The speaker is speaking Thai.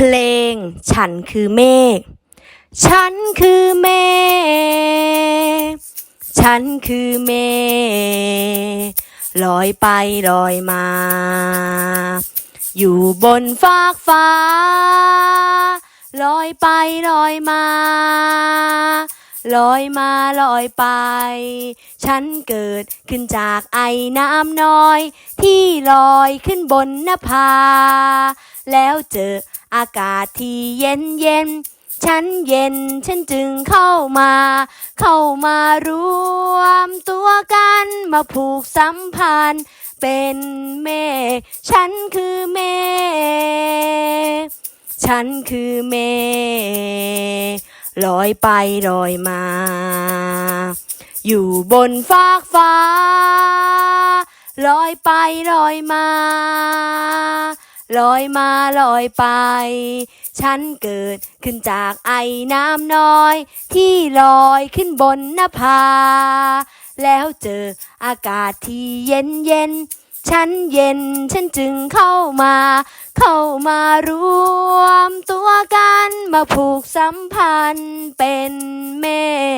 เพลง ฉันคือเมฆฉันคือเมฆฉันคือเมฆลอยไปลอยมา อยู่บนฟากฟ้า ลอยไปลอยมาลอยมาลอยไป ฉันเกิดขึ้นจากไอ้น้ำน้อย ที่ลอยขึ้นบนนภา แล้วเจอ อากาศที่เย็นเย็นฉันเย็นฉันจึงเข้ามา เข้ามารวมตัวกันมาผูกสัมพันธ์ เป็นเมฆฉันคือเมฆฉันคือเมฆลอยไปลอยมา อยู่บนฟากฟ้าลอยไปลอยมา ลอยมาลอยไป ฉันเกิดขึ้นจากไอ้น้ำน้อย ที่ลอยขึ้นบนนภาแล้วเจออากาศที่เย็นเย็น ฉันเย็นฉันจึงเข้ามา เข้ามารวมตัวกันมาผูกสัมพันธ์เป็นเมฆ